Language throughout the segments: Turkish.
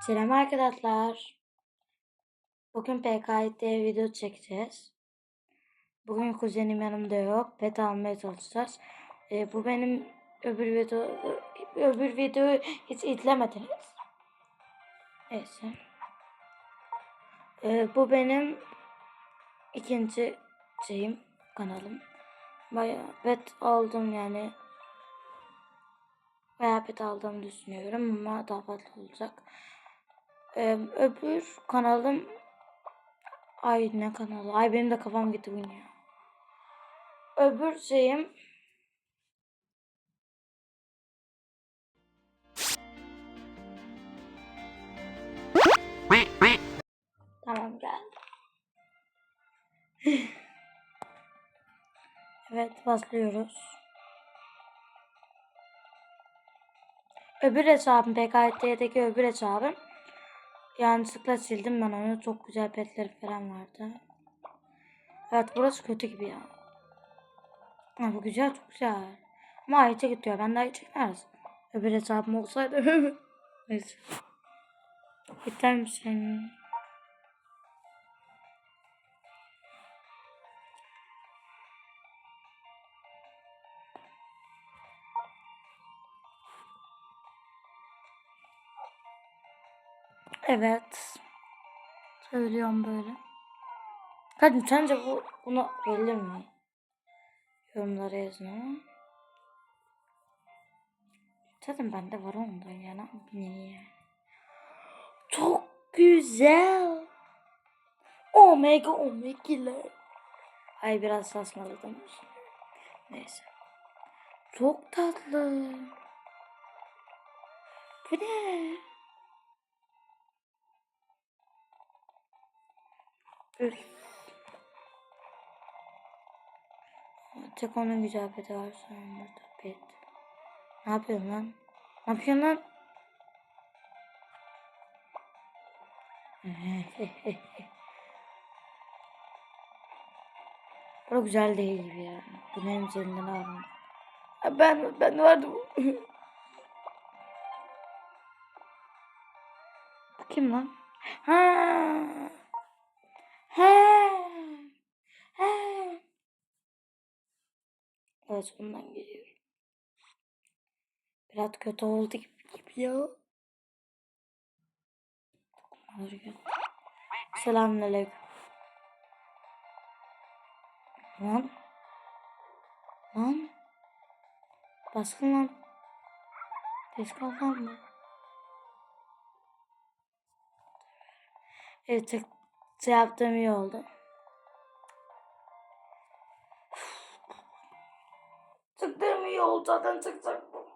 Selam arkadaşlar. Bugün PKX'de video çekeceğiz. Bugün kuzenim yanımda yok. Pet almaya çalışacağız. Ee, bu benim öbür video öbür videoyu hiç izlemediniz. Neyse. Ee, bu benim ikinci şeyim kanalım. Bayağı pet aldım yani. Bayağı pet aldığımı düşünüyorum ama daha fazla olacak. Öbür kanalım Ay ne kanalı? Ay benim de kafam gitti bu ya. Öbür şeyim Tamam geldi. evet başlıyoruz. Öbür hesabım PKT'deki öbür hesabım. Yanlışlıkla sildim ben onu. Çok güzel petleri falan vardı. Evet burası kötü gibi ya. Ha, bu güzel çok güzel. Ama ayıca gidiyor. Ben de ayı çekmez. Öbür hesabım olsaydı. Neyse. Biter misin? Evet. Söylüyorum böyle. Hadi sence bu bunu gelir mi? Yorumlara yazın ama. Zaten bende var ondan ya. Ne yapayım ya? Çok güzel. Omega omegalar. Ay biraz saçmaladım. Neyse. Çok tatlı. Bu ne? Üf. Tek onun güzel peti var sonra burada pet. Ne yapıyorsun lan? Ne yapıyorsun lan? Bu güzel değil gibi ya. Benim üzerinden aldım. Ben ben vardım. Kim lan? Ha. He. He. Evet bundan geliyor. Biraz kötü oldu gibi, gibi ya. Selamünaleyküm. Lan. Lan. Baskın lan. Geç kalkan mı? Evet tek şey yaptığım iyi oldu. Çıktığım iyi oldu zaten çıkacak bu.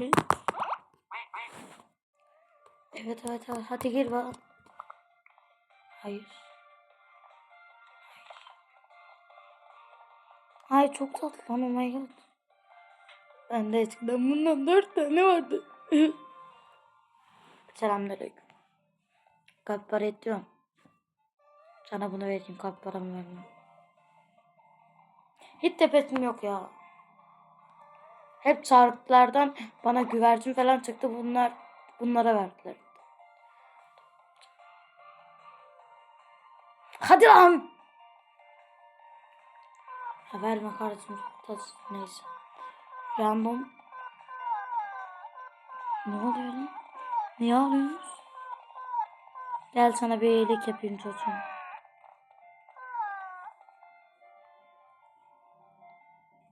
Evet. Evet evet. Hadi gir bak. Hayır. Hayır çok tatlı lan oh my god. Ben de eskiden bundan dört tane vardı. Selamünaleyküm. Kalp para ediyorum. Sana bunu vereyim kalp paramı vermem. Hiç tepesim yok ya. Hep çarklardan bana güvercin falan çıktı. Bunlar bunlara verdiler. Hadi lan. Ha verme kardeşim. Neyse. Random. Ne oluyor lan? Niye ağlıyorsunuz? Gel sana bir iyilik yapayım çocuğum.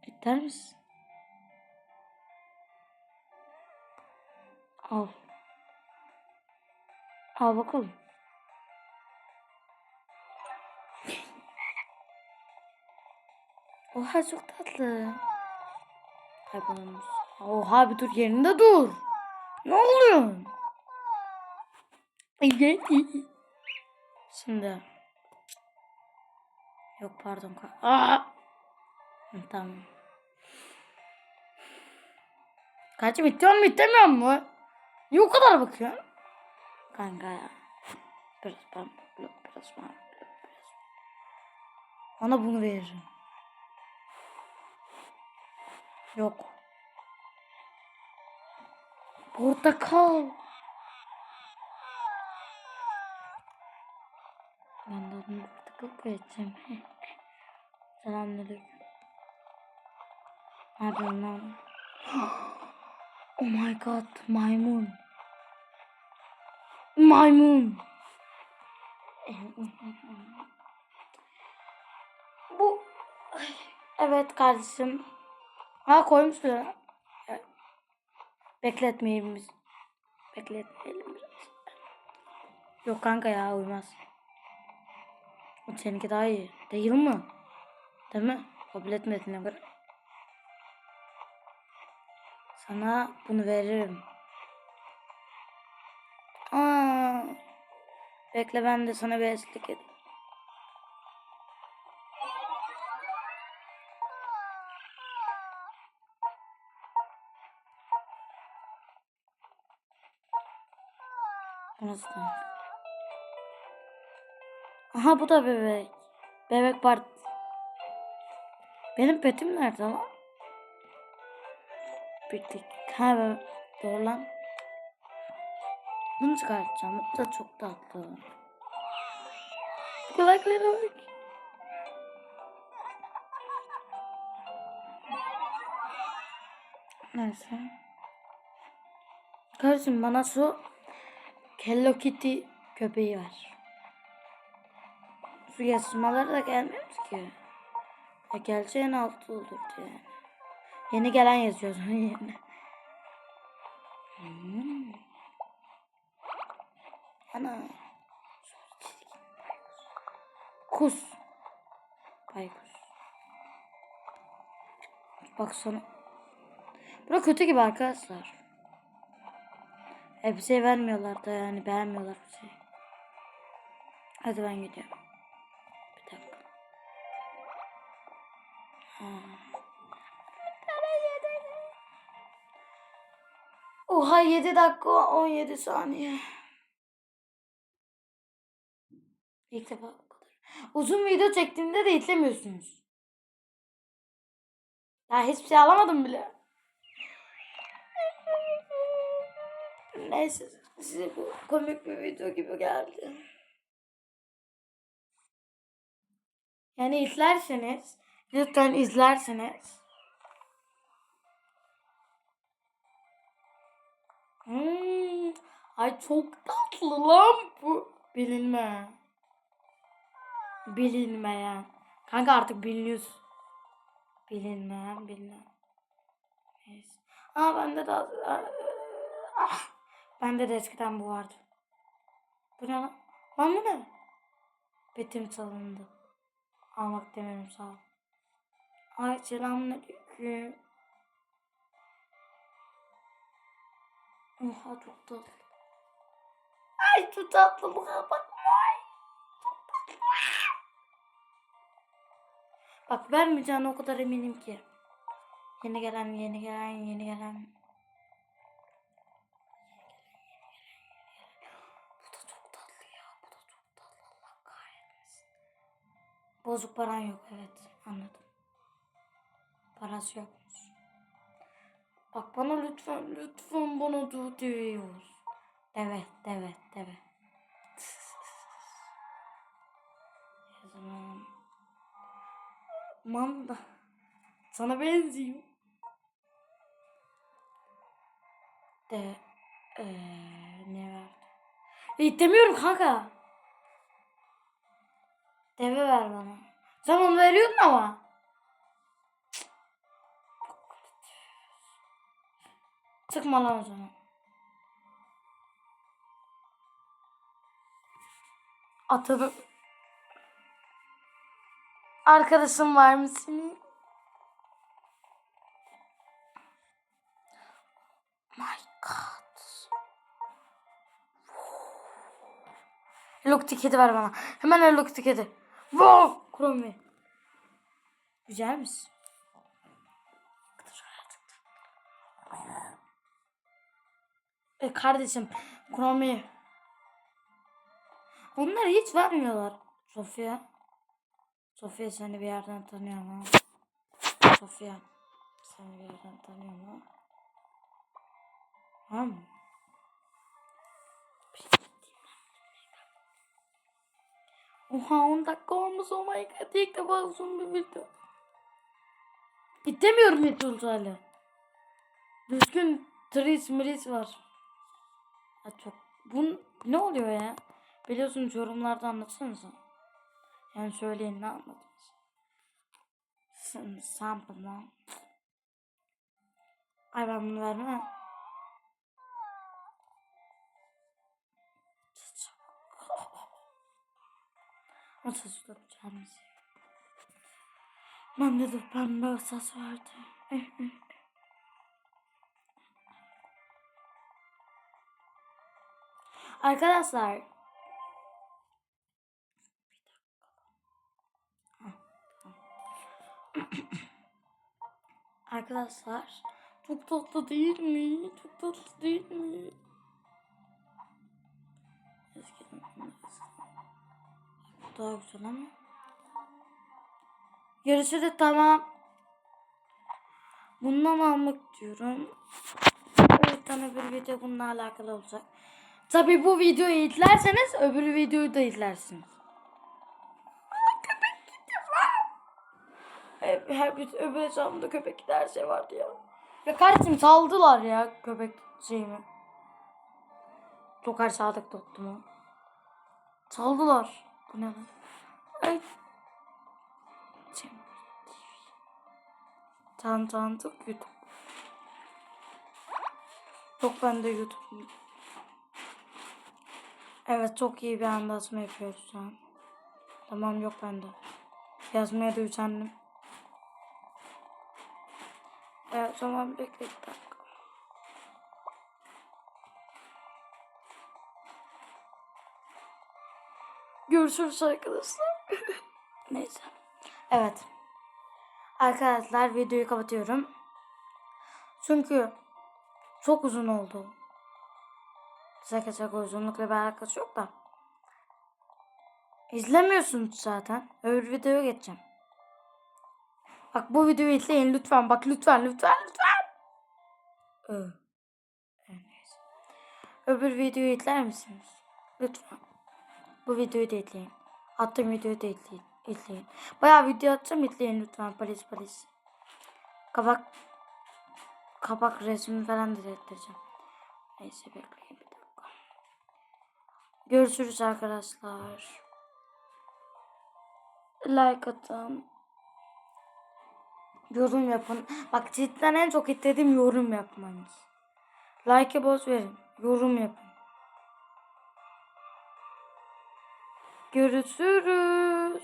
İster misin? Al. Al bakalım. Oha çok tatlı. Kaybolmuş. Oha bir dur yerinde dur. Ne oluyor? Şimdi. Yok pardon. Aa! Tamam. Kaçım itiyor mu itemiyor mu? Niye o kadar bakıyorsun? Kanka ya. Biraz ben biraz ben biraz. Ona bunu veririm. Yok. Orada kal. Ben de portakal koyacağım. Selamünaleyküm. Ne yapıyorsun lan? Oh my god, maymun. Maymun. Bu Evet kardeşim. Ha koymuş bile. Evet. Bekletmeyelim biz. Bekletmeyelim biraz. Yok kanka ya uymaz. Seninki daha iyi. Değil mi? Değil mi? Kabul etmediğine göre. Sana bunu veririm. Aa, bekle ben de sana bir eşlik edeyim. Da. Aha bu da bebek. Bebek part. Benim petim nerede lan? Bittik. Ha be- doğru lan. Bunu çıkartacağım. Bu da çok tatlı. Kulaklara bak. Neyse. Kardeşim bana şu Hello Kitty köpeği var. Su yazmaları da gelmiyor ki. Ya gelse altı olurdu yani. Yeni gelen yazıyor onun yerine. Hmm. Ana. Kus. Baykuş. Bak sana. Bura kötü gibi arkadaşlar. E bir şey vermiyorlar da yani beğenmiyorlar bir şey. Hadi ben gidiyorum. Oha 7 dakika 17 saniye. İlk defa bu kadar. Uzun video çektiğimde de itlemiyorsunuz. Ya hiçbir şey alamadım bile. Neyse size bu komik bir video gibi geldi. Yani izlerseniz lütfen izlerseniz Hmm, ay çok tatlı lan bu. Bilinme. Bilinmeyen. Kanka artık biliniyorsun. Bilinmeyen bilinen. Neyse. Aa bende de ah, bende de eskiden bu vardı. Bu ne lan? Lan bu ne? Betim çalındı. Almak demiyorum sağ ol. Ay selamünaleyküm. Oha çok tatlı. Ay çok tatlılığa bak. Ay. Çok tatlı. Bak vermeyeceğine o kadar eminim ki. Yeni gelen, yeni gelen, yeni gelen. Bu da çok tatlı ya. Bu da çok tatlı. Allah kahretmesin. Bozuk paran yok. Evet anladım. Parası yokmuş. Bak bana lütfen lütfen bana dur diyor. Deve deve deve. O zaman manda sana benziyor. De ee, ne verdi? E, kanka. Deve ver bana. Sen onu veriyordun ama. Çıkma lan o zaman. Atalım. Arkadaşım var mı senin? My God. Look tiketi ver bana. Hemen look tiketi. Wow! Chrome. Güzelmiş. E kardeşim Chrome. Onlar hiç vermiyorlar. Sofya. Sofya seni bir yerden tanıyorum ha. Sofya. Seni bir yerden tanıyorum ha. Tamam mı? Oha 10 dakika olmuş oh my god ilk defa uzun bir video. Gidemiyorum Metrol hala. Düzgün tris miris var. Ha çok. Bun ne oluyor ya? Biliyorsunuz yorumlarda anlatsanıza. Yani söyleyin ne anladınız? Sample lan. Ay ben bunu vermem. O sesi tutacağım Bende de pembe ses vardı. Arkadaşlar. Arkadaşlar. Çok tatlı değil mi? Çok tatlı değil mi? Daha güzel ama. Yarısı da tamam. Bundan almak diyorum. Bir tane bir video bununla alakalı olacak. Tabi bu videoyu izlerseniz öbür videoyu da izlersiniz. Köpek gitti Her, her bir öbür hesabımda köpek gitti her şey vardı ya. Ya kardeşim saldılar ya köpek şeyimi. Çok her sadık tuttum o. Saldılar. Bu ne lan? Ay. Cem. Tan tanıdık YouTube. Yok ben de YouTube. Evet çok iyi bir anlatma yapıyoruz şu an. Tamam yok bende. Yazmaya da üşendim. Evet zaman bekle bir dakika. Görüşürüz arkadaşlar. Neyse. Evet. Arkadaşlar videoyu kapatıyorum. Çünkü çok uzun oldu. Şaka şaka uzunlukla bir alakası yok da. İzlemiyorsunuz zaten. Öbür videoya geçeceğim. Bak bu videoyu izleyin lütfen. Bak lütfen lütfen lütfen. Öbür videoyu izler misiniz? Lütfen. Bu videoyu da izleyin. Attığım videoyu da izleyin. izleyin. Bayağı video atacağım izleyin lütfen. Polis polis. Kabak kapak resmi falan da ettireceğim. Neyse bekleyin. Görüşürüz arkadaşlar. Like atın. Yorum yapın. Bak cidden en çok istediğim yorum yapmanız. Like'e boş verin. Yorum yapın. Görüşürüz.